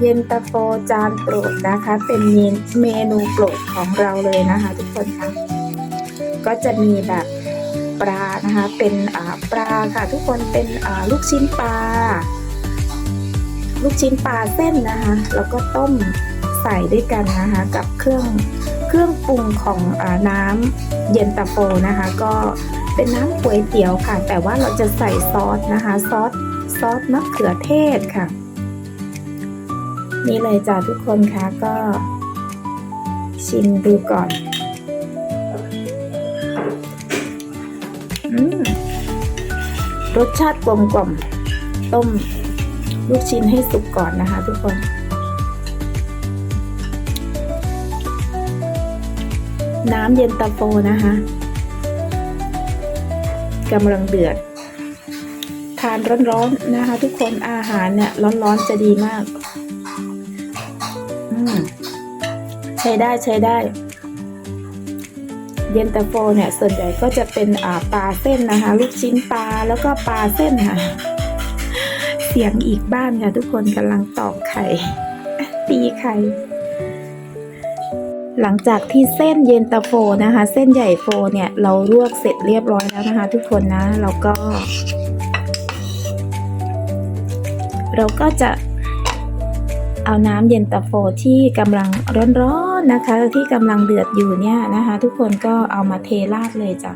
เย็นตาโฟจานโปรดนะคะ เป็นเมนูโปรดของเราเลยนะคะ ทุกคนคะก็จะมีแบบปลานะคะ เป็นปลาค่ะ ทุกคนเป็นลูกชิ้นปลาลูกชิ้นปลาเส้นนะคะ แล้วก็ต้มใส่ด้วยกันนะคะ กับเครื่องเครื่องปรุงของอน้ำเย็นตาโฟนะคะ ก็เป็นน้ำก๋วยเตี๋ยวค่ะ แต่ว่าเราจะใส่ซอสนะคะ ซอสซอสมะเขือเทศค่ะ นี่เลยจ้าทุกคนคะก็ชิมดูก่อนอมรสชาติกลมกล่อม ต้มลูกชิ้นให้สุกก่อนนะคะทุกคนน้ำเย็นตาโฟนะคะกำลังเดือด ทานร้อนๆนะคะ ทุกคนอาหารเนี่ยร้อนๆจะดีมาก ใช้ได้ใช้ได้ เย็นตาโฟเนี่ยส่วนใหญ่ก็จะเป็นปลาเส้นนะคะ ลูกชิ้นปลาแล้วก็ปลาเส้นค่ะ เสียงอีกบ้านค่ะทุกคนกำลังตอกไข่ตีไข่หลังจากที่เส้นเย็นตาโฟนะคะ เส้นใหญ่โฟเนี่ย เราลวกเสร็จเรียบร้อยแล้วนะคะ ทุกคนนะเราก็ เราก็จะ เอาน้ำเย็นตาโฟที่กำลังร้อนๆนะคะ ที่กำลังเดือดอยู่เนี่ยนะคะ ทุกคนก็เอามาเทราดเลยจ้ะ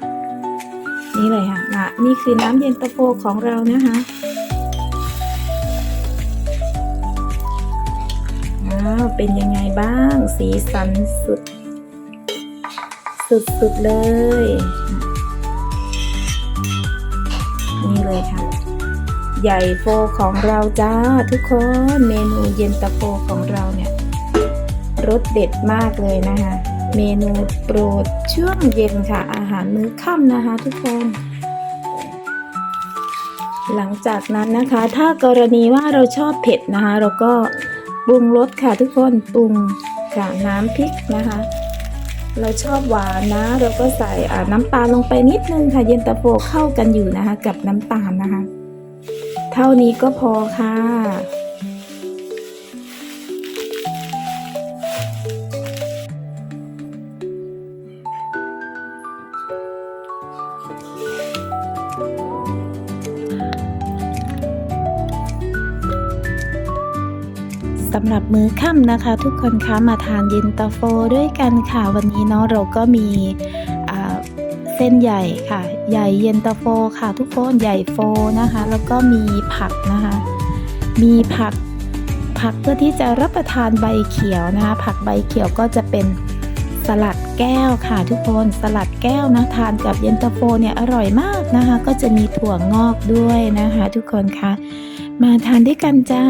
นี่เลยค่ะนะนี่คือน้ำเย็นตาโฟของเรานะคะว้าวเป็นยังไงบ้าง สีสันสุด สุดๆเลย ใหญ่โฟของเราจ้าทุกคนเมนูเย็นตาโฟของเราเนี่ยรสเด็ดมากเลยนะคะ เมนูโปรดช่วงเย็นค่ะ อาหารมื้อค่ำนะคะทุกคน หลังจากนั้นนะคะ ถ้ากรณีว่าเราชอบเผ็ดนะคะ เราก็ปรุงรสค่ะทุกคนปรุงกับน้ำพริกนะคะ เราชอบหวานนะ เราก็ใส่น้ำตาลลงไปนิดนึงค่ะเย็นตาโฟเข้ากันอยู่นะคะ กับน้ำตาลนะคะ เท่านี้ก็พอค่ะ สำหรับมื้อค่ำนะคะ ทุกคนคะมาทานเย็นตาโฟด้วยกันค่ะ วันนี้เนาะเราก็มี ส้นใหญ่ค่ะ ใหญ่เย็นตาโฟค่ะ ทุกคนใหญ่โฟนะคะ แล้วก็มีผักนะคะ มีผักผักเพื่อที่จะรับประทานใบเขียวนะคะ ผักใบเขียวก็จะเป็นสลัดแก้วค่ะ ทุกคนสลัดแก้วนะทานกับเย็นตาโฟเนี่ยอร่อยมากนะคะ ก็จะมีถั่วงอกด้วยนะคะ ทุกคนคะมาทานด้วยกันจ้า